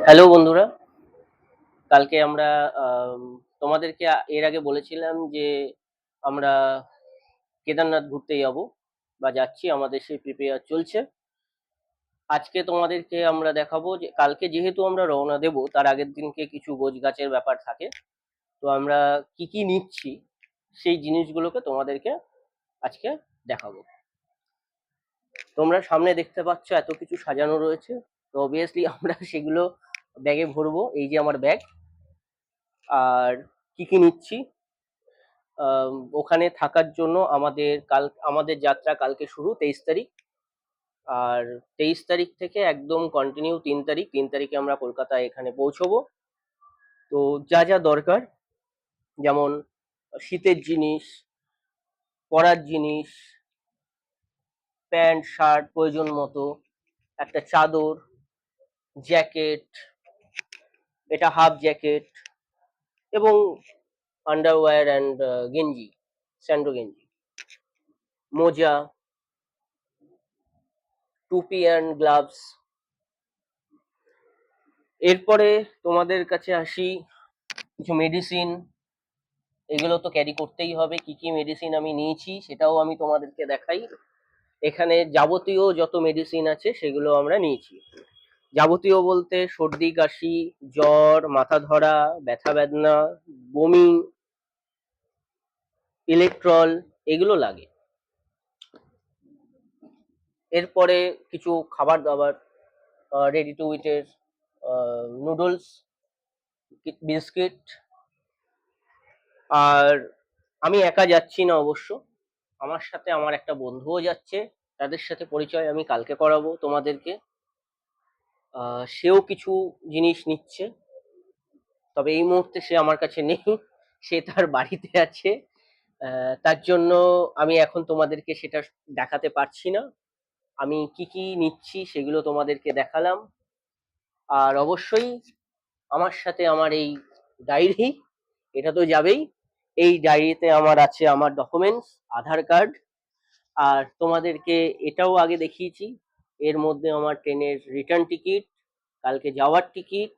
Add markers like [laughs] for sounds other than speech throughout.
Hello বন্ধুরা। কালকে আমরা আম, তোমাদেরকে এর আগে বলেছিলাম যে আমরা কেদারনাথ ঘুরতে যাব বা যাচ্ছি আমাদের সেই প্রিপেয়ার চলছে। আজকে তোমাদেরকে আমরা দেখাবো যে কালকে যেহেতু আমরা রওনা দেব তার আগের দিনকে কিছু গোছ গাছের ব্যাপার থাকে। তো আমরা কি কি নিচ্ছি সেই জিনিসগুলোকে তোমাদেরকে আজকে দেখাবো। তোমরা সামনে দেখতে পাচ্ছ এত কিছু সাজানো রয়েছে। তো অবভিয়াসলি [laughs] আমরা সেগুলো ব্যাগে ভরবো। এই যে আমার ব্যাগ আর কি কি নিচ্ছি? ওখানে থাকার জন্য আমাদের কাল, আমাদের যাত্রা কালকে শুরু, তেইশ তারিখ। আর তেইশ তারিখ থেকে একদম কন্টিনিউ তিন তারিখ। তিন তারিখে আমরা কলকাতায় এখানে পৌঁছবো। তো যা যা দরকার, যেমন শীতের জিনিস, পরার জিনিস, প্যান্ট, শার্ট, প্রয়োজন মতো, একটা চাদর জ্যাকেট, এটা হাফ জ্যাকেট এবং আন্ডারওয়্যার অ্যান্ড গেঞ্জি, স্যান্ডো গেঞ্জি। মোজা, টুপি অ্যান্ড গ্লাভস এরপরে তোমাদের কাছে আসি কিছু মেডিসিন এগুলো তো ক্যারি করতেই হবে, কি কি মেডিসিন আমি নিয়েছি সেটাও আমি তোমাদেরকে দেখাই। এখানে যাবতীয় যত মেডিসিন আছে সেগুলো আমরা নিয়েছি। যাবতীয় বলতে সর্দি, কাশি, জ্বর, মাথা ধরা, ব্যথা বেদনা বমি ইলেকট্রল এগুলো লাগে। এরপরে কিছু খাবার দাবার রেডি টু ইটের নুডলস বিস্কিট আর আমি একা যাচ্ছি না অবশ্য। আমার সাথে আমার একটা বন্ধুও যাচ্ছে। তাদের সাথে পরিচয় আমি কালকে করাবো তোমাদেরকে। সেও কিছু জিনিস নিচ্ছে। তবে এই মুহূর্তে সে আমার কাছে নেই, সে তার বাড়িতে আছে। তার জন্য আমি এখন তোমাদেরকে সেটা দেখাতে পারছি না। আমি কি কি নিচ্ছি সেগুলো তোমাদেরকে দেখালাম। আর অবশ্যই আমার সাথে আমার এই ডায়েরি, এটা তো যাবেই। এই ডায়েরিতে আমার আছে আমার ডকুমেন্টস আধার কার্ড আর তোমাদেরকে এটাও আগে দেখিয়েছি এর মধ্যে আমার ট্রেনের রিটার্ন টিকিট কালকে যাওয়ার টিকিট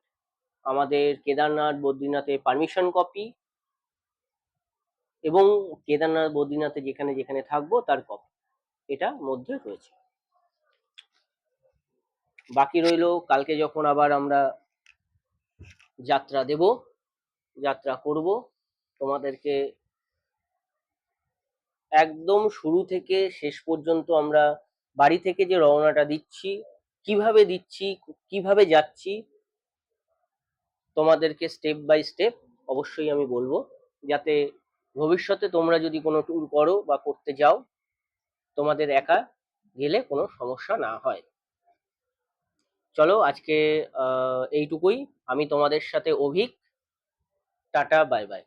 আমাদের কেদারনাথ বদ্রীনাথে পারমিশন কপি এবং কেদারনাথ বদ্রীনাথে যেখানে যেখানে থাকব তার কপি এটা মধ্যে রয়েছে। বাকি রইল, কালকে যখন আবার আমরা যাত্রা দেব, যাত্রা করব, তোমাদেরকে একদম শুরু থেকে শেষ পর্যন্ত আমরা বাড়ি থেকে যে রওনাটা দিচ্ছি, কীভাবে দিচ্ছি, কীভাবে যাচ্ছি, তোমাদেরকে স্টেপ বাই স্টেপ অবশ্যই আমি বলব। যাতে ভবিষ্যতে তোমরা যদি কোনো ট্যুর করো বা করতে যাও, তোমাদের একা গেলে কোনো সমস্যা না হয়। চলো আজকে এইটুকুই। আমি তোমাদের সাথে অভিক। Tata bye bye